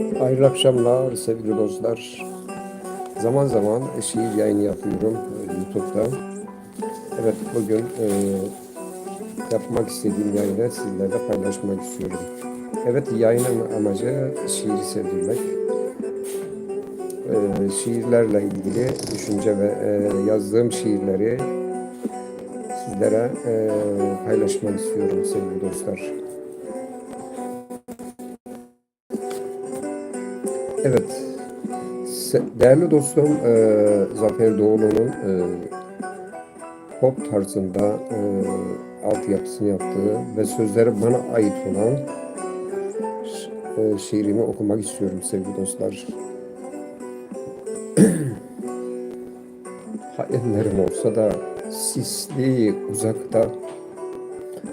Hayırlı akşamlar sevgili dostlar. Zaman zaman şiir yayını yapıyorum e, YouTube'da. Evet bugün e, yapmak istediğim yayını sizlerle paylaşmak istiyorum. Evet yayının amacı şiiri sevdirmek. E, şiirlerle ilgili düşünce ve e, yazdığım şiirleri sizlere e, paylaşmak istiyorum sevgili dostlar. Evet, değerli dostum e, Zafer Doğulu'nun e, pop tarzında e, altyapısını yaptığı ve sözleri bana ait olan e, şiirimi okumak istiyorum sevgili dostlar. Hayallerim olsa da sisli uzakta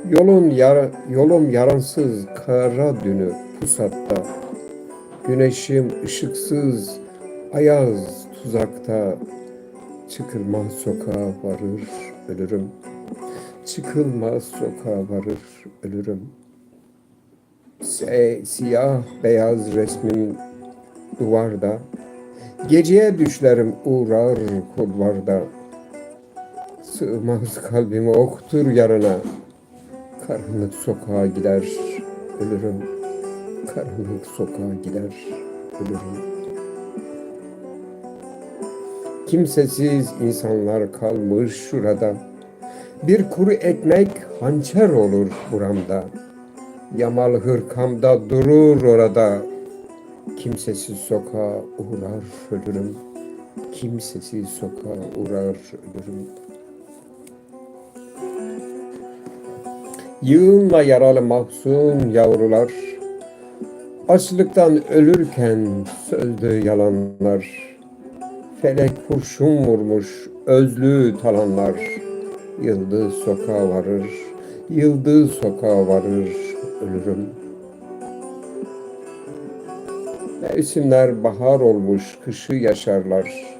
Yolun yara, yolum yaransız kara dünü pusatta Güneşim ışıksız, ayaz tuzakta, çıkılmaz sokağa varır ölürüm. Çıkılmaz sokağa varır ölürüm. Se- siyah beyaz resmin duvarda, geceye düşlerim uğrar kulvarda. Sığmaz kalbimi oktur yarına, karanlık sokağa gider ölürüm. Karanlık sokağa gider ölürüm. Kimsesiz insanlar kalmış şurada. Bir kuru ekmek hançer olur buramda. Yamal hırkamda durur orada. Kimsesiz sokağa uğrar ölürüm. Kimsesiz sokağa uğrar ölürüm. Yığınla yaralı mahzun yavrular Açlıktan ölürken sözdü yalanlar Felek kurşun vurmuş özlü talanlar. Yıldız sokağa varır, yıldız sokağa varır ölürüm. Mevsimler bahar olmuş kışı yaşarlar.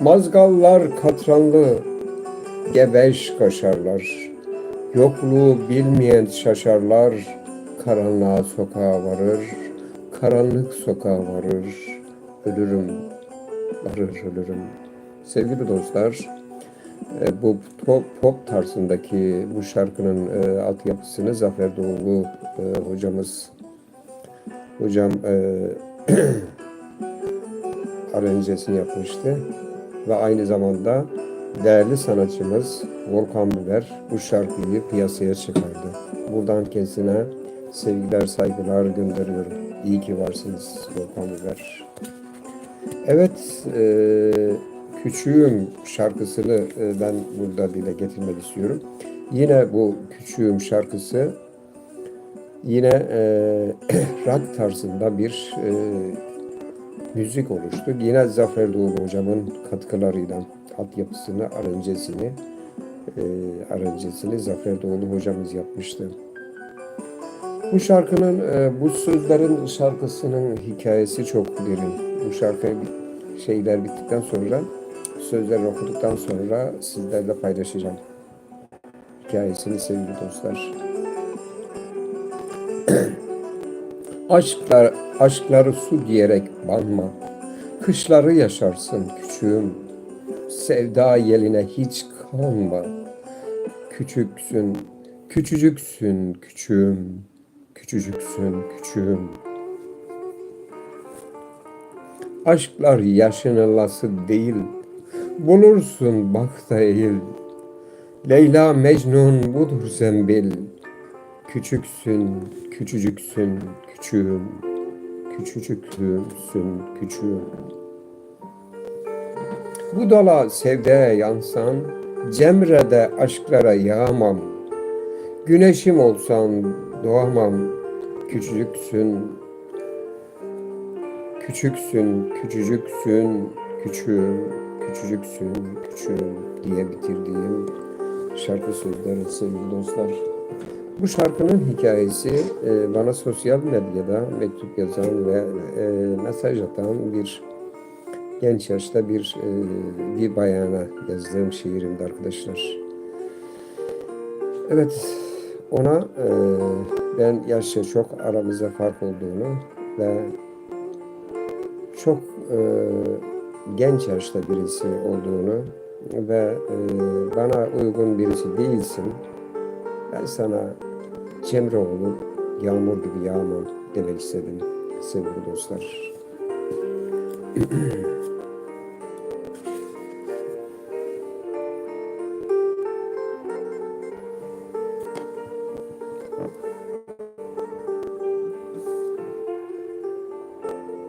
Mazgallar katranlı gebeş kaşarlar Yokluğu bilmeyen şaşarlar Karanlığa sokağa varır Karanlık sokağa varır, ölürüm, varır ölürüm. Sevgili dostlar, e, bu pop, pop tarzındaki bu şarkının e, altyapısını Zafer Doğulu e, hocamız, hocam aranjesini yapmıştı. Ve aynı zamanda değerli sanatçımız Volkan Biber bu şarkıyı piyasaya çıkardı. Buradan kendisine sevgiler, saygılar gönderiyorum. İyi ki varsınız Volkan Biber. Evet, e, Küçüğüm şarkısını e, ben burada dile getirmek istiyorum. Yine bu Küçüğüm şarkısı yine e, rock tarzında bir e, müzik oluştu. Yine Zafer Doğulu hocamın katkılarıyla altyapısını, aranjesini, e, aranjesini Zafer Doğulu hocamız yapmıştı. Bu şarkının, e, bu sözlerin şarkısının hikayesi çok derin. Bu şarkı şeyler bittikten sonra, sözleri okuduktan sonra sizlerle paylaşacağım. Hikayesini sevgili dostlar. Aşklar, aşkları su diyerek banma. Kışları yaşarsın küçüğüm. Sevda yeline hiç kalma. Küçüksün, küçücüksün küçüğüm. Küçücüksün küçüğüm. Aşklar yaşın lası değil. Bulursun bak da eğil. Leyla Mecnun budur zembil. Küçüksün, küçücüksün, küçüğüm. Küçücüksün, küçüğüm. Bu dala sevdaya yansan, Cemre'de aşklara yağmam. Güneşim olsan doğamam, küçücüksün, küçüksün, küçücüksün, küçüğüm, küçücüksün, küçüğüm diye bitirdiğim şarkı sözleri sevgili dostlar. Bu şarkının hikayesi e, bana sosyal medyada mektup yazan ve e, mesaj atan bir genç yaşta bir e, bir bayana yazdığım şiirimdi arkadaşlar. Evet, ona ben yaşça çok aramızda fark olduğunu ve çok e, genç yaşta birisi olduğunu ve e, bana uygun birisi değilsin. Ben sana Cemreoğlu yağmur gibi yağmam demek istedim sevgili dostlar.